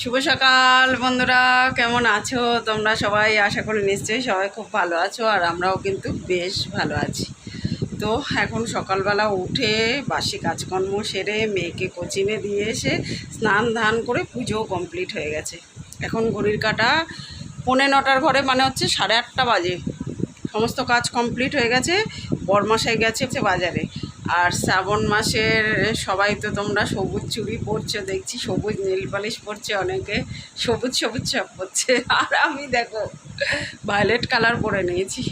শুভ সকাল বন্ধুরা, কেমন আছো? তোমরা সবাই আশা করি নিশ্চয়ই সবাই খুব ভালো আছো আর আমরাও কিন্তু বেশ ভালো আছি। তো এখন সকালবেলা উঠে বাসি কাজকর্ম সেরে মেয়েকে কোচিংয়ে দিয়ে এসে স্নান ধান করে পুজোও কমপ্লিট হয়ে গেছে। এখন ঘড়ির কাটা পৌনে নটার ঘরে মানে হচ্ছে সাড়ে আটটা বাজে। সমস্ত কাজ কমপ্লিট হয়ে গেছে বরমাসায় গেছে বাজারে। আর শ্রাবণ মাসের সবাই তো তোমরা সবুজ চুড়ি পরছো, দেখছি সবুজ নীল পালিশ পরছে অনেকে, সবুজ সবুজ সব পরছে। আর আমি দেখো ভায়োলেট কালার পরে নিয়েছি।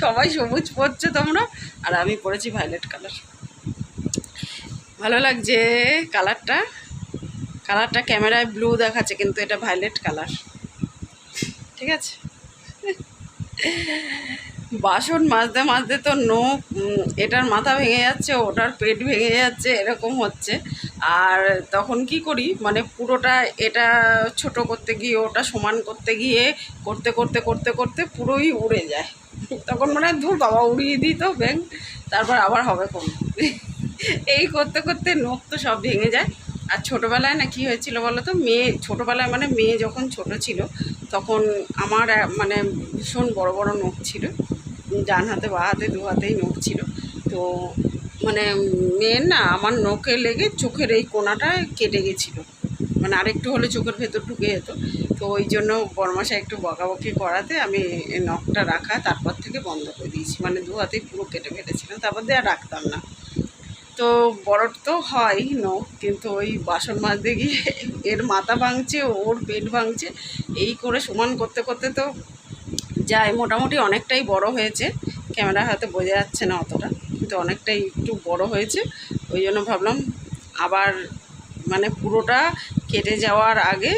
সবাই সবুজ পরছো তোমরা? আর আমি পরেছি ভায়োলেট কালার ভালো লাগছে কালারটা কালারটা ক্যামেরায় ব্লু দেখাচ্ছে, কিন্তু এটা ভায়োলেট কালার ঠিক আছে? বাসন মাজতে মাজতে তো উম, এটার মাথা ভেঙে যাচ্ছে ওটার পেট ভেঙে যাচ্ছে এরকম হচ্ছে। আর তখন কি করি মানে পুরোটা এটা ছোট করতে গিয়ে ওটা সমান করতে গিয়ে করতে করতে করতে করতে পুরোই উড়ে যায়। তখন মানে ধুর বাবা উড়িয়ে দিই তো ব্যাং তারপর আবার হবে কোন? এই করতে করতে নখ তো সব ভেঙে যায়। আর ছোটোবেলায় না কি হয়েছিল বলো তো মেয়ে ছোটোবেলায় মানে মেয়ে যখন ছোট ছিল তখন আমার মানে ভীষণ বড় বড় নখ ছিল। ডান হাতে, বা হাতে, দু হাতেই নখ ছিল। তো মানে মেয়ের না, আমার নখে লেগে চোখের এই কোনাটা কেটে গেছিল। মানে আরেকটু হলে চোখের ভেতর ঢুকে যেত। তো ওই জন্য বরমাসা একটু বকাবকি করাতে আমি নখটা রাখা তারপর থেকে বন্ধ করে দিয়েছি। মানে দু হাতেই পুরো কেটে ফেলেছিলাম, তারপর দিয়ে আর রাখতাম না। তো বড় তো হয় নখ, কিন্তু ওই বাসন মাজতে গিয়ে এর মাথা ভাঙছে, ওর পেট ভাঙছে, এই করে সমান করতে করতে তো যায়, মোটামুটি অনেকটাই বড় হয়েছে। ক্যামেরা হয়তো বোঝা যাচ্ছে না অতটা, কিন্তু অনেকটাই একটু বড় হয়েছে। ওই জন্য ভাবলাম আবার মানে পুরোটা কেটে যাওয়ার আগে,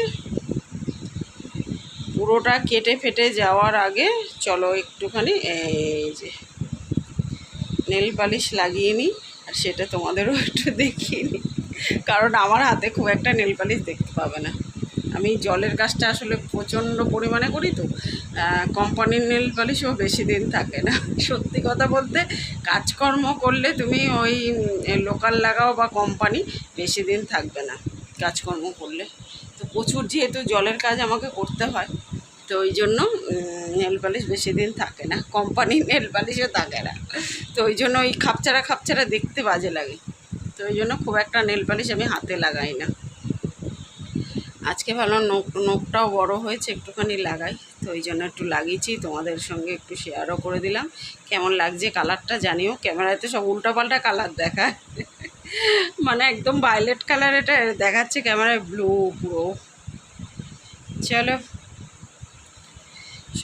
পুরোটা কেটে ফেটে যাওয়ার আগে চলো একটুখানি এই যে নেল পালিশ লাগিয়ে নিই আর সেটা তোমাদেরও একটু দেখিয়ে নিই। কারণ আমার হাতে খুব একটা নেল পালিশ দেখতে পাবে না। আমি জলের কাজটা আসলে প্রচণ্ড পরিমাণে করি তো কোম্পানির নেল পালিশও বেশি দিন থাকে না। সত্যি কথা বলতে, কাজকর্ম করলে তুমি ওই লোকাল লাগাও বা কোম্পানি বেশি দিন থাকবে না কাজকর্ম করলে। তো প্রচুর যেহেতু জলের কাজ আমাকে করতে হয়, তো ওই জন্য নেল পালিশ বেশি দিন থাকে না। কোম্পানির নেল পালিশও থাকে না। তো ওই জন্য ওই খাপচারা খাপচারা দেখতে বাজে লাগে। তো ওই জন্য খুব একটা নেল পালিশ আমি হাতে লাগাই না। আজকে ভালো নখ, নখটাও বড় হয়েছে, একটুখানি লাগাই। তো ওই জন্য একটু লাগিয়েছি, তোমাদের সঙ্গে একটু শেয়ারও করে দিলাম। কেমন লাগছে কালারটা জানিও ক্যামেরায় তো সব উল্টাপাল্টা কালার দেখায়। মানে একদম ভায়োলেট কালার এটা দেখাচ্ছে ক্যামেরায় ব্লু পুরো। চলো।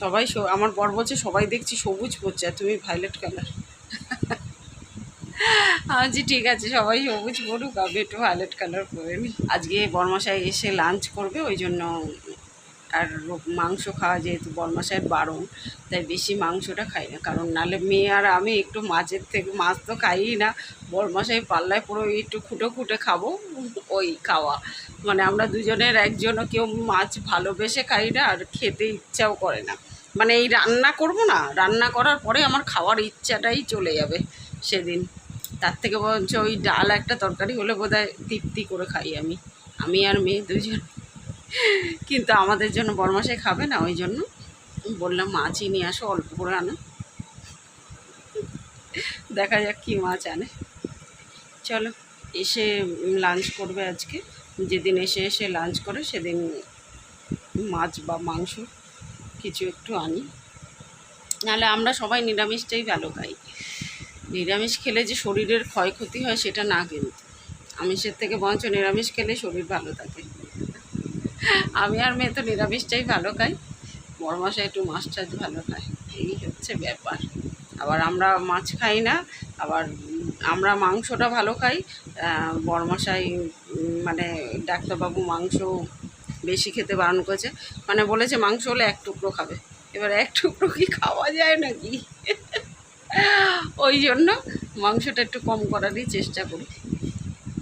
সবাই আমার বর বলছে, সবাই দেখছি সবুজ পড়ছে, আর তুমি ভায়োলেট কালার আচ্ছা ঠিক আছে, সবাই সবুজ পড়ুক, আমি একটু ভায়োলেট কালার পরে নিই আজকে বরমাসায় এসে লাঞ্চ করবে, ওই জন্য আর মাংস খাওয়া যেহেতু বরমাসায় বারণ, তাই বেশি মাংসটা খাই না। কারণ নালে মেয়ে আর আমি একটু মাছের থেকে, মাছ তো খাইই না। বরমাসায় পাল্লায় পুরো একটু খুঁটে খুঁটে খাব, ওই খাওয়া। মানে আমরা দুজনের একজনও কেউ মাছ ভালোবেসে খাই না আর খেতে ইচ্ছাও করে না। মানে এই রান্না করব না, রান্না করার পরে আমার খাওয়ার ইচ্ছাটাই চলে যাবে সেদিন। তার থেকে বরঞ্চ ওই ডাল একটা তরকারি হলে বোধহয় তৃপ্তি করে খাই আমি। আমি আর মেয়ে দুজন। কিন্তু আমাদের জন্য বরমাসায় খাবে না, ওই জন্য বললাম মাছই নিয়ে আসো, অল্প করে আনো। দেখা যাক কী মাছ আনে চলো, এসে লাঞ্চ করবে আজকে। যেদিন এসে এসে লাঞ্চ করে, সেদিন মাছ বা মাংস কিছু একটু আনি। নাহলে আমরা সবাই নিরামিষটাই ভালো খাই। নিরামিষ খেলে যে শরীরের ক্ষয়ক্ষতি হয়, সেটা না কিন্তু। আমিষের থেকে বরঞ্চ নিরামিষ খেলে শরীর ভালো থাকে। আমি আর মেয়ে তো নিরামিষটাই ভালো খাই। বড় মাসে একটু মাছ টাছ ভালো খায়। এই হচ্ছে ব্যাপার। আবার আমরা মাছ খাই না, আবার আমরা মাংসটা ভালো খাই। বড়মশাই মানে ডাক্তারবাবু মাংস বেশি খেতে বারণ করেছে। মানে বলেছে মাংস হলে এক টুকরো খাবে। এবার এক টুকরো কি খাওয়া যায় নাকি? ওই জন্য মাংসটা একটু কম করারই চেষ্টা করি।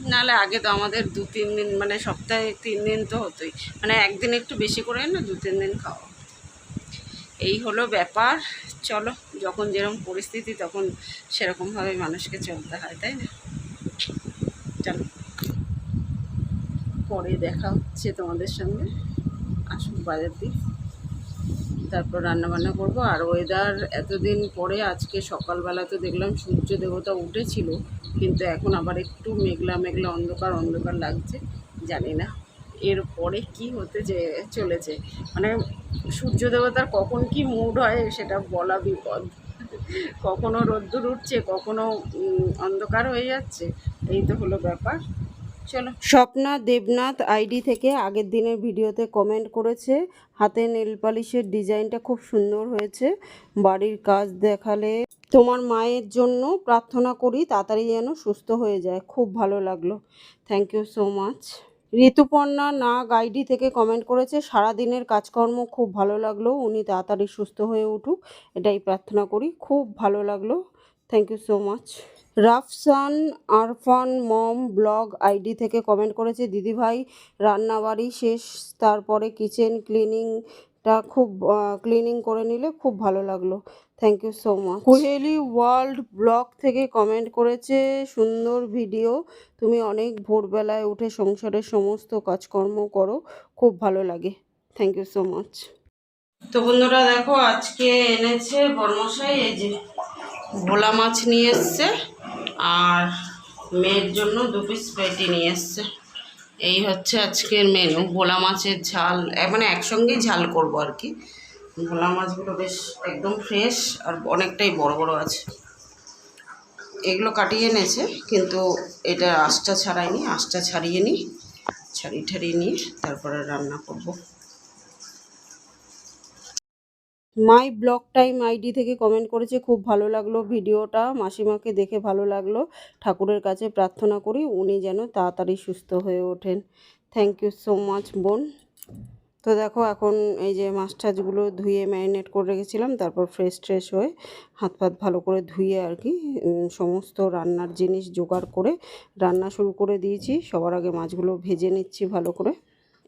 নাহলে আগে তো আমাদের দু, তিন দিন মানে সপ্তাহে তিন দিন তো হতোই। মানে একদিন একটু বেশি করে না, দু, তিন দিন খাওয়া। এই হলো ব্যাপার। চলো, যখন যেরকম পরিস্থিতি তখন সেরকমভাবে মানুষকে চলতে হয়, তাই না? চলো। পরে দেখা হচ্ছে তোমাদের সঙ্গে। আসুন বাজার দিক। তারপর রান্নাবান্না করব। আর ওয়েদার এতদিন পরে, আজকে সকালবেলা তো দেখলাম সূর্য দেবতা উঠেছিল। কিন্তু এখন আবার একটু মেঘলা মেঘলা অন্ধকার অন্ধকার লাগছে, জানি না এর পরে কি হতে যে চলেছে। মানে সূর্য দেবতার কখন কি মুড হয় সেটা বলা বিপদ। কখনো রোদ্দুর উঠছে, কখনো অন্ধকার হয়ে যাচ্ছে, এই তো হলো ব্যাপার। চলো। স্বপ্না দেবনাথ আইডি থেকে আগের দিনের ভিডিওতে কমেন্ট করেছে, হাতে নেল পালিশের ডিজাইনটা খুব সুন্দর হয়েছে, বাড়ির কাজ দেখালে তোমার মায়ের জন্য প্রার্থনা করি তাড়াতাড়ি যেন সুস্থ হয়ে যায়। খুব ভালো লাগল। Thank you so much Rituparna Nag ID থেকে কমেন্ট করেছে সারা দিনের কাজকর্ম খুব ভালো লাগল, উনি তাড়াতাড়ি সুস্থ হয়ে উঠুক, এটাই প্রার্থনা করি। খুব ভালো লাগল। Thank you so much Rafsan Arfan mom blog ID থেকে কমেন্ট করেছে দিদিভাই রান্নাবাড়ি শেষ, তারপরে কিচেন ক্লিনিংটা খুব ক্লিনিং করে নিলে খুব ভালো লাগল। Thank you so much Koheli world blog থেকে কমেন্ট করেছে সুন্দর ভিডিও তুমি অনেক ভোরবেলায় উঠে সংসারের সমস্ত কাজকর্ম করো খুব ভালো লাগে। থ্যাংক ইউ সো মাচ তো বন্ধুরা দেখো আজকে এনেছে বর্মশাই এই যে ভোলা মাছ নিয়ে এসছে আর মেয়ের জন্য দু পিস পেটি নিয়ে এসছে। এই হচ্ছে আজকের মেনু ভোলা মাছের ঝাল মানে একসঙ্গেই ঝাল করব আর কি। ভোলা মাছগুলো বেশ একদম ফ্রেশ আর অনেকটাই বড় বড় আছে। এগুলো কাটিয়ে এনেছে, কিন্তু এটা আঁশটা ছাড়াইনি, আঁশটা ছাড়িয়ে নিই ছাড়িয়ে ঠাড়িয়ে নিয়ে তারপরে রান্না করব। মাই ব্লগ টাইম আইডি থেকে কমেন্ট করেছে, খুব ভালো লাগল ভিডিওটা, মাসিমাকে দেখে ভালো লাগল। ঠাকুরের কাছে প্রার্থনা করি উনি যেন তাড়াতাড়ি সুস্থ হয়ে ওঠেন। থ্যাংক ইউ সো মাচ বোন। তো দেখো এখন এই যে মাছ টাছগুলো ধুয়ে ম্যারিনেট করে রেখেছিলাম, তারপর ফ্রেশ ট্রেশ হয়ে হাত পাত ভালো করে ধুয়ে আর কি সমস্ত রান্নার জিনিস জোগাড় করে রান্না শুরু করে দিয়েছি। সবার আগে মাছগুলো ভেজে নিচ্ছি ভালো করে।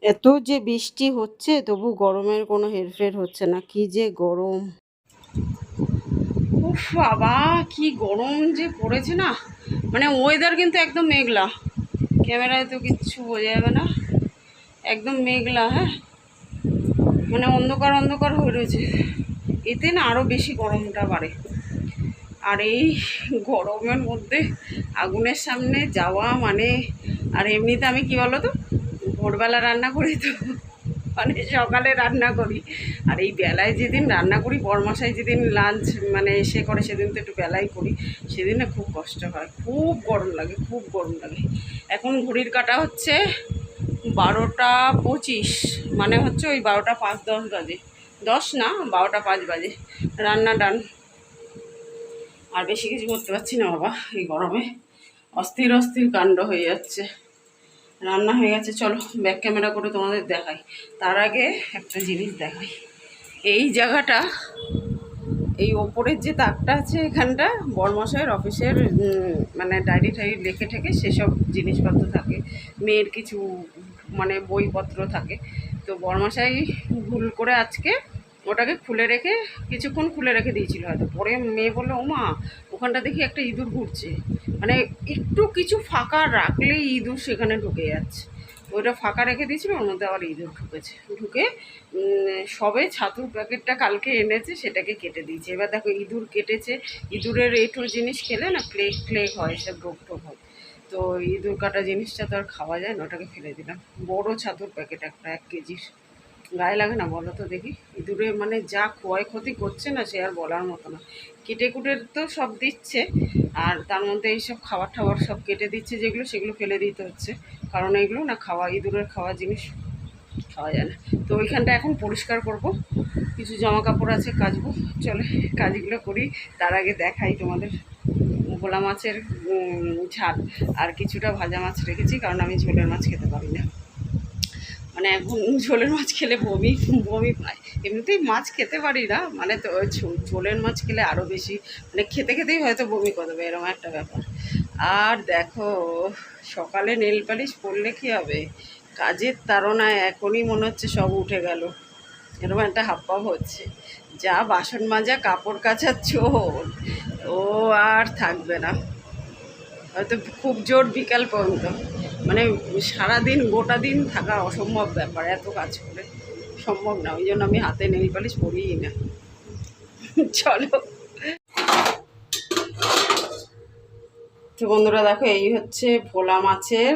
এত যে বৃষ্টি হচ্ছে, তবু গরমের কোনো হেরফের হচ্ছে না, কি যে গরম। উফ বাবা, কি গরম যে পড়েছে না। মানে ওয়েদার কিন্তু একদম মেঘলা। ক্যামেরায় তো কিচ্ছু বোঝা যাবে না। একদম মেঘলা হ্যাঁ। মানে অন্ধকার অন্ধকার হয়ে রয়েছে। এতে না আরও বেশি গরমটা বাড়ে। আর এই গরমের মধ্যে আগুনের সামনে যাওয়া মানে আর এমনিতে আমি কি বলো তো ভোরবেলা রান্না করি তো মানে সকালে রান্না করি। আর এই বেলায় যেদিন রান্না করি বরমাসায় যেদিন লাঞ্চ মানে এসে করে, সেদিন তো একটু বেলায় করি। সেদিন খুব কষ্ট হয়, খুব গরম লাগে, খুব গরম লাগে। এখন ঘড়ির কাটা হচ্ছে বারোটা পঁচিশ মানে হচ্ছে ওই বারোটা পাঁচ, দশ বাজে। দশ না, বারোটা পাঁচ বাজে। রান্না ডান। আর বেশি কিছু করতে পারছি না বাবা, এই গরমে। অস্থির অস্থির কাণ্ড হয়ে যাচ্ছে। রান্না হয়ে গেছে, চলো ব্যাক ক্যামেরা করে তোমাদের দেখাই। তার আগে একটা জিনিস দেখাই। এই জায়গাটা, এই ওপরের যে তাকটা আছে এখানটা, বরমশাইয়ের অফিসের মানে ডায়েরি টাইরি লেখে ঠেকে সেসব জিনিসপত্র থাকে। মেয়ের কিছু মানে বইপত্র থাকে। তো বরমশাই ভুল করে আজকে ওটাকে খুলে রেখে কিছুক্ষণ খুলে রেখে দিয়েছিল হয়তো। পরে মেয়ে বলল ও মা ওখানটা দেখি একটা ইঁদুর ঘুরছে। মানে একটু কিছু ফাঁকা রাখলেই ইঁদুর সেখানে ঢুকে যাচ্ছে। ওইটা ফাঁকা রেখে দিয়েছিল, ওর মধ্যে আবার ইঁদুর ঢুকেছে। ঢুকে সবে ছাতুর প্যাকেটটা কালকে এনেছে, সেটাকে কেটে দিয়েছে। এবার দেখো ইঁদুর কেটেছে। ইঁদুরের এঁটো জিনিস খেলে না প্লেগ প্লেগ হয় সব রোগ টোগ হয়। তো ইঁদুর কাটা জিনিসটা তো আর খাওয়া যায় না, ওটাকে ফেলে দিলাম। বড় ছাতুর প্যাকেট একটা, এক কেজির গায়ে লাগে না বলো তো দেখি। ইঁদুরে মানে যা ক্ষয়ক্ষতি করছে না, সে আর বলার মতো না। কেটে কুটে তো সব দিচ্ছে, আর তার মধ্যে এইসব খাবার টাবার সব কেটে দিচ্ছে যেগুলো, সেগুলো ফেলে দিতে হচ্ছে। কারণ এগুলো না খাওয়া, ইঁদুরের খাওয়া জিনিস খাওয়া যায় না। তো ওইখানটা এখন পরিষ্কার করব। কিছু জামা কাপড় আছে কাচবো। চলে, কাজগুলো করি, তার আগে দেখাই তোমাদের। ভোলা মাছের ঝাল। আর কিছুটা ভাজা মাছ রেখেছি, কারণ আমি ঝোলের মাছ খেতে পারি না। মানে এখন ঝোলের মাছ খেলে বমি বমি পায়। এমনিতেই মাছ খেতে পারি না মানে তো ঝোলের মাছ খেলে আরও বেশি মানে খেতে খেতেই হয়তো বমি করে দেবে, এরকম একটা ব্যাপার। আর দেখো, সকালে নেল পালিশ পরলে কী হবে? কাজের তাড়নায় এখনই মনে হচ্ছে সব উঠে গেল। এরকম একটা হাপ্পাপ হচ্ছে। যা বাসন মাজা, কাপড় কাচার চোর। ও আর থাকবে না। হয়তো খুব জোর বিকাল পর্যন্ত। মানে সারাদিন, গোটা দিন থাকা অসম্ভব ব্যাপার, এত কাজ করে। সম্ভব না, ওই জন্য আমি হাতে নেই পালিশ পরিই না। চলো। তো বন্ধুরা দেখো, এই হচ্ছে ভোলা মাছের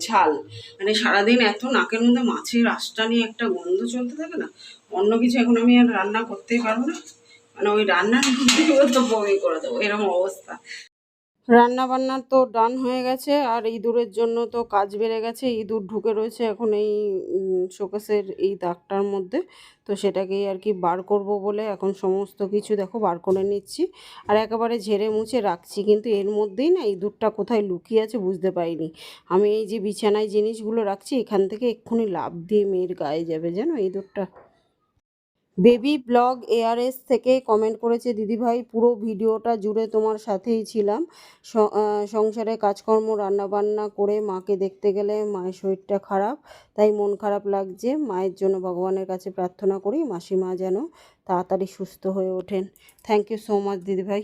ঝাল। মানে সারাদিন এত নাকের মধ্যে মাছের আশটা নিয়ে একটা গন্ধ চলতে থাকে না? অন্য কিছু এখন আমি আর রান্না করতেই পারব না। মানে ওই রান্নার মধ্যে বমি করে দেবো, এরকম অবস্থা। রান্না বান্না তো ডান হয়ে গেছে, আর ইঁদুরের জন্য তো কাজ বেড়ে গেছে, ইঁদুর ঢুকে রয়েছে এখন এই শোকেসের এই দাগটার মধ্যে। তো সেটাকেই আর কি বার করব বলে এখন সমস্ত কিছু দেখো বার করে নিচ্ছি। আর একেবারে ঝেড়ে মুছে রাখছি, কিন্তু এর মধ্যেই না ইঁদুরটা কোথায় লুকিয়ে আছে বুঝতে পারিনি। আমি এই যে বিছানায় জিনিসগুলো রাখছি, এখান থেকে এক্ষুনি লাভ দিয়ে মেয়ের গায়ে যাবে, জানো ইঁদুরটা? বেবি ব্লগ এআরএস থেকে কমেন্ট করেছে, দিদিভাই, পুরো ভিডিওটা জুড়ে তোমার সাথেই ছিলাম। সংসারে কাজকর্ম, রান্নাবান্না করে মাকে দেখতে গেলে মায়ের শরীরটা খারাপ, তাই মন খারাপ লাগছে। মায়ের জন্য ভগবানের কাছে প্রার্থনা করি, মাসিমা যেন তাড়াতাড়ি সুস্থ হয়ে ওঠেন। থ্যাংক ইউ সো মাচ দিদিভাই.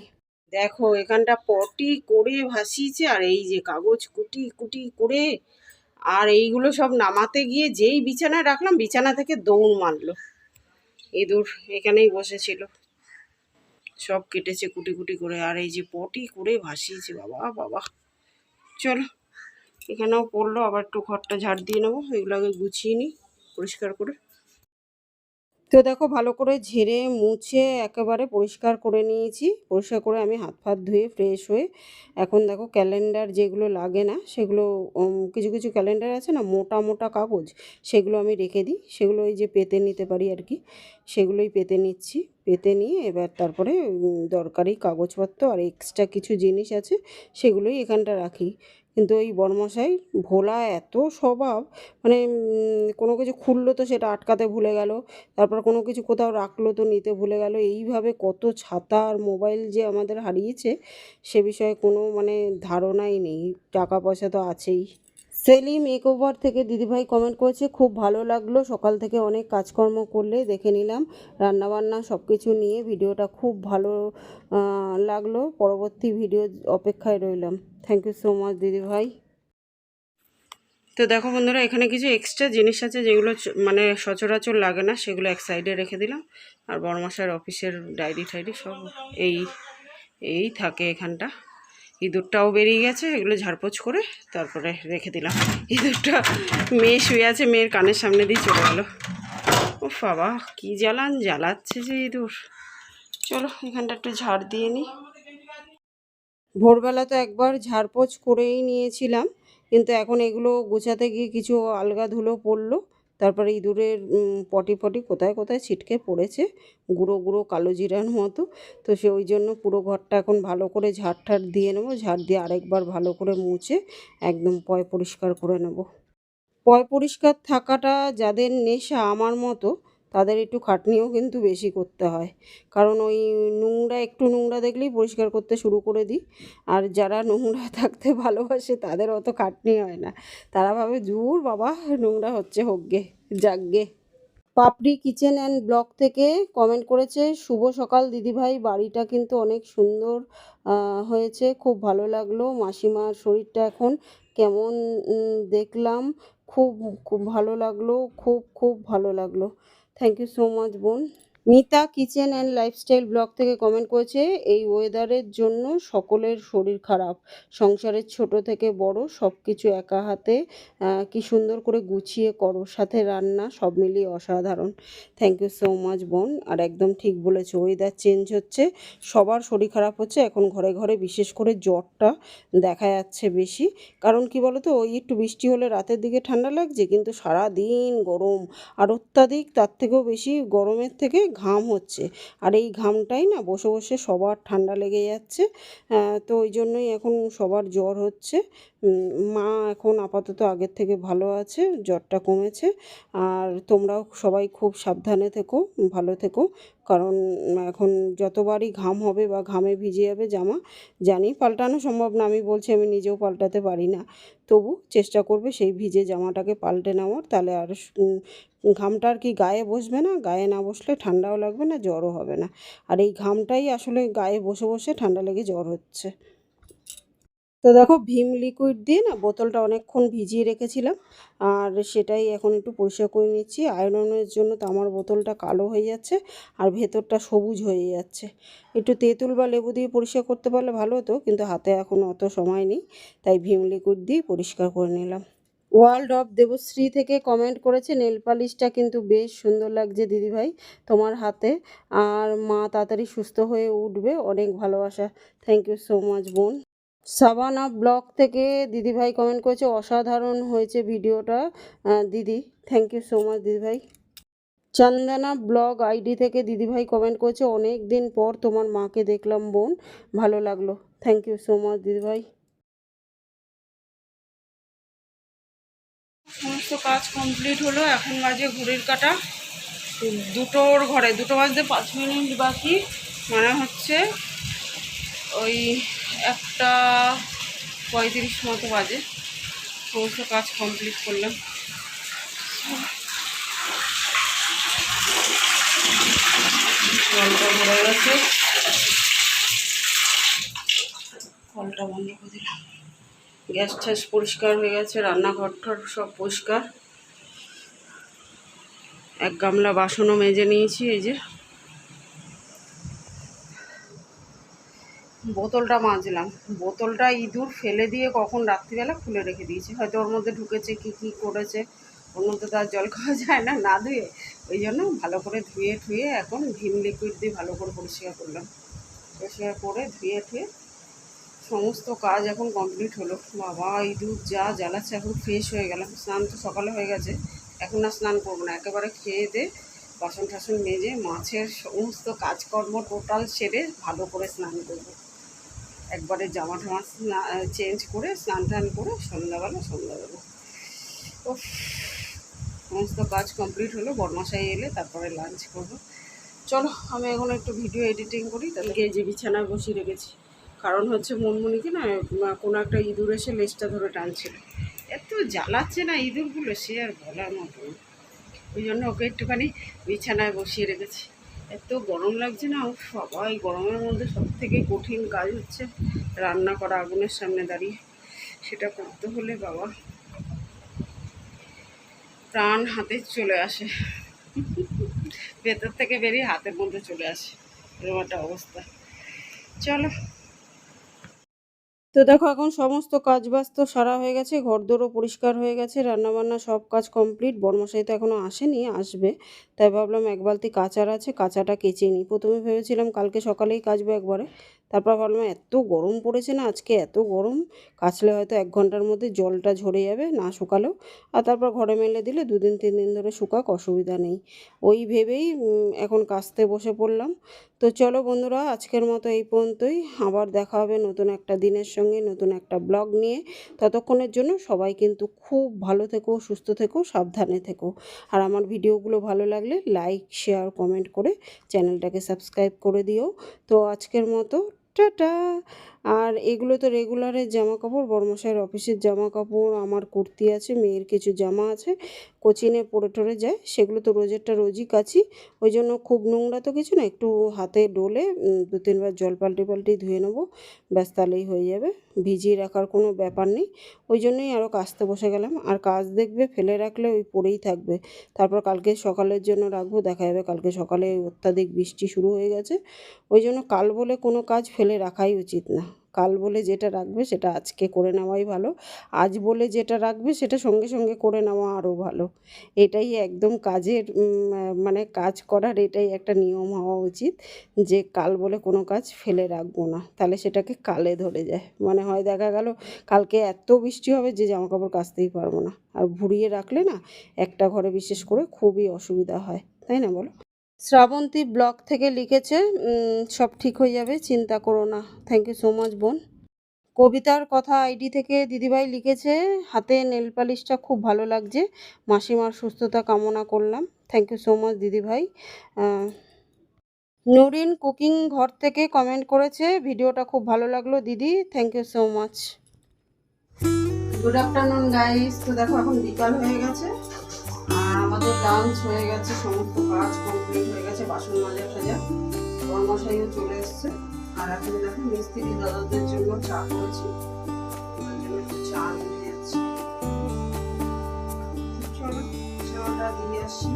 দেখো, এখানটা পটি করে ভাসিয়েছে, আর এই যে কাগজ কুটি কুটি করে, আর এইগুলো সব নামাতে গিয়ে যেই বিছানায় রাখলাম, বিছানা থেকে দৌড় মারলো। ইঁদুর এখানেই বসেছিল। সব কেটেছে কুটি কুটি করে, আর এই যে পটি করে ভাসিয়েছে, বাবা বাবা। চলো, এখানেও পড়ল, আবার একটু ঘরটা ঝাড় দিয়ে নেব, এগুলো আগে গুছিয়ে নিই, পরিষ্কার করে। তো দেখো ভালো করে ঝেড়ে, মুছে একেবারে পরিষ্কার করে নিয়েছি। পরিষ্কার করে আমি হাত ফাত ধুয়ে ফ্রেশ হয়ে এখন দেখো ক্যালেন্ডার যেগুলো লাগে না, সেগুলো কিছু কিছু ক্যালেন্ডার আছে না, মোটা মোটা কাগজ, সেগুলো আমি রেখে দিই। সেগুলো ওই যে পেতে নিতে পারি আর কি, সেগুলোই পেতে নিচ্ছি। পেতে নিয়ে এবার তারপরে দরকারি কাগজপত্র আর এক্সট্রা কিছু জিনিস আছে, সেগুলোই এখানটা রাখি। কিন্তু এই বড়মশাই ভোলা এত স্বভাব মানে কোনো কিছু খুললো তো সেটা আটকাতে ভুলে গেল, তারপর কোনো কিছু কোথাও রাখল তো নিতে ভুলে গেল, এইভাবে কত ছাতা আর মোবাইল যে আমাদের হারিয়েছে সে বিষয়ে কোনো মানে ধারণাই নেই, টাকা পয়সা তো আছেই। সেলিম মেকওভার থেকে দিদিভাই কমেন্ট করেছে, খুব ভালো লাগল। সকাল থেকে অনেক কাজকর্ম করলে দেখে নিলাম। রান্নাবান্না সব কিছু নিয়ে ভিডিওটা খুব ভালো লাগল। পরবর্তী ভিডিও অপেক্ষায় রইলাম। থ্যাংক ইউ সো মাচ দিদিভাই। তো দেখো বন্ধুরা, এখানে কিছু এক্সট্রা জিনিস আছে যেগুলো মানে সচরাচর লাগে না, সেগুলো এক সাইডে রেখে দিলাম। আর বড়মাসার অফিসের ডায়েরি টাইরি সব এই এই থাকে এখানটা। ইঁদুরটাও বেরিয়ে গেছে, এগুলো ঝাড়পোছ করে তারপরে রেখে দিলাম। ইঁদুরটা মেয়ে শুয়ে আছে, মেয়ের কানের সামনে দিয়ে চলে গেলো। ও বাবা, কি জ্বালান, জ্বালাচ্ছে যে ইঁদুর। চলো, এখানটা একটু ঝাড় দিয়ে নিই ভোরবেলা তো একবার ঝাড়পোছ করেই নিয়েছিলাম, কিন্তু এখন এগুলো গোছাতে গিয়ে কিছু আলগা ধুলো পড়ল। তারপরে ইঁদুরের পটি পটি কোথায় কোথায় ছিটকে পড়েছে, গুঁড়ো গুঁড়ো কালো জিরার মতো। তো সে ওই জন্য পুরো ঘরটা এখন ভালো করে ঝাড় দিয়ে নেব, ঝাড় দিয়ে আরেকবার ভালো করে মুছে একদম পয় পরিষ্কার করে নেব। পয় পরিষ্কার থাকাটা যাদের নেশা আমার মতো তাদের একটু খাটনিও কিন্তু বেশি করতে হয়। কারণ ওই নোংরা, একটু নোংরা দেখলেই পরিষ্কার করতে শুরু করে দিই। আর যারা নোংরা থাকতে ভালোবাসে তাদের অত খাটনি হয় না। তারা ভাবে, জোর বাবা, নোংরা হচ্ছে, হোক গে, যাক গে। পাপড়ি কিচেন অ্যান্ড ব্লগ থেকে কমেন্ট করেছে, শুভ সকাল দিদিভাই, বাড়িটা কিন্তু অনেক সুন্দর হয়েছে, খুব ভালো লাগল। মাসিমার শরীরটা এখন কেমন দেখলাম, খুব খুব ভালো লাগল, খুব খুব ভালো লাগল। থ্যাংক ইউ সো মাচ বোন Mita kitchen and lifestyle blog থেকে কমেন্ট করেছে, এই ওয়েদারের জন্য সকলের শরীর খারাপ, সংসারের ছোট থেকে বড় সব কিছু একা হাতে কি সুন্দর করে গুছিয়ে করো, সাথে রান্না সব মিলিয়ে অসাধারণ। থ্যাংক ইউ সো মাচ বোন। আর একদম ঠিক বলেছ ওয়েদার চেঞ্জ হচ্ছে, সবার শরীর খারাপ হচ্ছে, এখন ঘরে ঘরে বিশেষ করে জ্বরটা দেখা যাচ্ছে বেশি। কারণ কি বলো তো ওই একটু বৃষ্টি হলে রাতের দিকে ঠান্ডা লাগছে, কিন্তু সারা দিন গরম, আর অত্যাধিক তার থেকেও বেশি গরমের থেকে ঘাম হচ্ছে। আর এই ঘামটাই না বসে বসে সবার ঠান্ডা লেগে যাচ্ছে। তো ওই জন্যই এখন সবার জ্বর হচ্ছে। মা এখন আপাতত আগের থেকে ভালো আছে, জ্বরটা কমেছে। আর তোমরাও সবাই খুব সাবধানে থেকো, ভালো থেকো। কারণ এখন যতবারই ঘাম হবে বা ঘামে ভিজে যাবে জামা, জানি পাল্টানো সম্ভব না। আমি বলছি, আমি নিজেও পাল্টাতে পারি না। তবু চেষ্টা করবে সেই ভিজে জামাটাকে পাল্টে নেওয়ার। তাহলে আর ঘামটা আর কি গায়ে বসবে না? গায়ে না বসলে ঠান্ডাও লাগবে না, জ্বরও হবে না। আর এই ঘামটাই আসলে গায়ে বসে বসে ঠান্ডা লেগে জ্বর হচ্ছে। তো দেখো ভীম লিকুইড দিয়ে না বোতলটা অনেকক্ষণ ভিজিয়ে রেখেছিলাম। আর সেটাই এখন একটু পরিষ্কার করে নিচ্ছি। আয়রনের জন্য তো আমার বোতলটা কালো হয়ে যাচ্ছে আর ভেতরটা সবুজ হয়ে যাচ্ছে। একটু তেঁতুল বা লেবু দিয়ে পরিষ্কার করতে পারলে ভালো হতো, কিন্তু হাতে এখন অত সময় নেই, তাই ভীম লিকুইড দিয়ে পরিষ্কার করে নিলাম। ওয়ার্ল্ড অফ দেবশ্রী থেকে কমেন্ট করেছে নেল পালিশটা কিন্তু বেশ সুন্দর লাগছে দিদিভাই তোমার হাতে। আর মা তাড়াতাড়ি সুস্থ হয়ে উঠবে, অনেক ভালোবাসা। থ্যাংক ইউ সো মাচ বোন। সাবানা ব্লগ থেকে দিদিভাই কমেন্ট করেছে, অসাধারণ হয়েছে ভিডিওটা। দিদি থ্যাংক ইউ সো মাচ দিদিভাই। চন্দনা ব্লগ আইডি থেকে দিদিভাই কমেন্ট করেছে, অনেক দিন পর তোমার মাকে দেখলাম বোন, ভালো লাগল। থ্যাংক ইউ সো মাচ দিদিভাই। সমস্ত কাজ কমপ্লিট হলো, এখন বাজে ঘড়ির কাটা। দুটোর ঘরে, দুটো বাজতে পাঁচ মিনিট বাকি। মানে হচ্ছে ওই একটা পঁয়ত্রিশ মতো বাজে। সমস্ত কাজ কমপ্লিট করলাম। ভরে গেছে। কলটা বন্ধ করে দিলাম। গ্যাস ট্যাস পরিষ্কার হয়ে গেছে, রান্নাঘর ঠর সব পরিষ্কার। এক গামলা বাসনও মেজে নিয়েছি, এই যে। বোতলটা মাজলাম। বোতলটা ইঁদুর ফেলে দিয়ে কখন রাত্রিবেলা খুলে রেখে দিয়েছি। হয়তো ওর মধ্যে ঢুকেছে কি কি করেছে, ওর মধ্যে তো আর জল খাওয়া যায় না না ধুয়ে। ওই জন্য ভালো করে ধুয়ে ঠুয়ে এখন ভিম লিকুইড দিয়ে ভালো করে পরিষ্কার করলাম। পরিষ্কার করে ধুয়ে ধুয়ে সমস্ত কাজ এখন কমপ্লিট হলো। বাবা, ইঁদুর যা জ্বালাচ্ছে, এখন ফ্রেশ হয়ে গেলাম। স্নান তো সকালে হয়ে গেছে। এখন আর স্নান করব না। একেবারে খেয়ে দে বাসন টাসন মেজে, মাছের সমস্ত কাজকর্ম টোটাল সেরে ভালো করে স্নান করব। একবারে জামা টামা চেঞ্জ করে স্নান টান করে সন্ধ্যাবেলা সন্ধ্যাবেলা। ও সমস্ত কাজ কমপ্লিট হলো বরমাসাই এলে তারপরে লাঞ্চ করব। চলো আমি এখন একটু ভিডিও এডিটিং করি তাহলে যে বিছানায় বসিয়ে রেখেছি। কারণ হচ্ছে মনমনিকে না কোনো একটা ইঁদুর এসে লেজটা ধরে টানছিল। এত জ্বালাচ্ছে না ইঁদুরগুলো সে আর বলার মতো ওই জন্য ওকে একটুখানি বিছানায় বসিয়ে রেখেছি। এত গরম লাগছে না সবাই গরমের মধ্যে সব থেকে কঠিন কাজ হচ্ছে রান্না করা, আগুনের সামনে দাঁড়িয়ে। সেটা করতে হলে বাবা প্রাণ হাতে চলে আসে। ভেতর থেকে বেরিয়ে হাতের মধ্যে চলে আসে। এরকম একটা অবস্থা। চলো। তো দেখো, এখন সমস্ত কাজ তো সারা হয়ে গেছে, ঘরদোরও পরিষ্কার হয়ে গেছে, রান্নাবান্না সব কাজ কমপ্লিট বর্মশাই তো এখনও আসেনি, আসবে। তাই ভাবলাম এক বালতি কাঁচার আছে, কাঁচাটা কেচে নিই। প্রথমে ভেবেছিলাম কালকে সকালেই কাচবো একবারে। তারপর ভাবলাম এত গরম পড়েছে না, আজকে এত গরম। কাচলে হয়তো এক ঘণ্টার মধ্যে জলটা ঝরে যাবে, না শুকালেও। আর তারপর ঘরে মেলে দিলে দুদিন, তিন দিন ধরে শুকাক, অসুবিধা নেই। ওই ভেবেই এখন কাচতে বসে পড়লাম। তো চলো বন্ধুরা, আজকের মতো এই পর্যন্তই। আবার দেখা হবে নতুন একটা দিনের সঙ্গে নতুন একটা ব্লগ নিয়ে ততক্ষণের জন্য সবাই কিন্তু খুব ভালো থেকো, সুস্থ থেকো, সাবধানে থেকো। আর আমার ভিডিওগুলো ভালো লাগলে লাইক, শেয়ার, কমেন্ট করে চ্যানেলটাকে সাবস্ক্রাইব করে দিও। তো আজকের মতো, টাটা! আর এগুলো তো রেগুলারের জামা কাপড় বর্মশাইয়ের অফিসের জামা কাপড় আমার কুর্তি আছে, মেয়ের কিছু জামা আছে। কোচিনে পরে টরে যায়, সেগুলো তো রোজেরটা রোজই কাছি ওই জন্য খুব নোংরা তো কিছু না, একটু হাতে ডলে দু তিনবার জল পাল্টে পাল্টে ধুয়ে নেব, ব্যাস তাহলেই হয়ে যাবে। ভিজিয়ে রাখার কোনো ব্যাপার নেই। ওই জন্যই আরও কাচতে বসে গেলাম। আর কাজ দেখবে, ফেলে রাখলে ওই পড়েই থাকবে। তারপর কালকে সকালের জন্য রাখব, দেখা যাবে কালকে সকালে অত্যাধিক বৃষ্টি শুরু হয়ে গেছে। ওই জন্য কাল বলে কোনো কাজ ফেলে রাখাই উচিত না। কাল বলে যেটা রাখবে সেটা আজকে করে নেওয়াই ভালো। আজ বলে যেটা রাখবে সেটা সঙ্গে সঙ্গে করে নেওয়া আরও ভালো। এটাই একদম কাজের মানে কাজ করার এটাই একটা নিয়ম হওয়া উচিত যে কাল বলে কোনো কাজ ফেলে রাখব না। তাহলে সেটাকে কালে ধরে যায়। মানে হয় দেখা গেল কালকে এত বৃষ্টি হবে যে জামা কাপড় কাচতেই পারব না। আর ভুড়িয়ে রাখলে না একটা ঘরে বিশেষ করে খুবই অসুবিধা হয়। তাই না বলো? শ্রাবন্তী ব্লগ থেকে লিখেছে সব ঠিক হয়ে যাবে, চিন্তা করো না। থ্যাংক ইউ সো মাচ বোন। কবিতার কথা আইডি থেকে দিদিভাই লিখেছে, হাতে নেল পালিশটা খুব ভালো লাগছে। মাসিমার সুস্থতা কামনা করলাম। থ্যাংক ইউ সো মাচ দিদিভাই। নুরিন কুকিং ঘর থেকে কমেন্ট করেছে, ভিডিওটা খুব ভালো লাগল, দিদি। Thank you so much good afternoon guys তো দেখো, এখন বিকাল হয়ে গেছে। আর ডান্স হয়ে গেছে, সমস্ত কাজ কমপ্লিট হয়ে গেছে, বাসন মাজা সাজা। বরমশাইও চলে এসছে। আর এখন দেখো, মিস্ত্রি দাদাদের জন্য চা করেছি চা নিয়ে যাচ্ছি। চলো, চাটা দিয়ে আসি।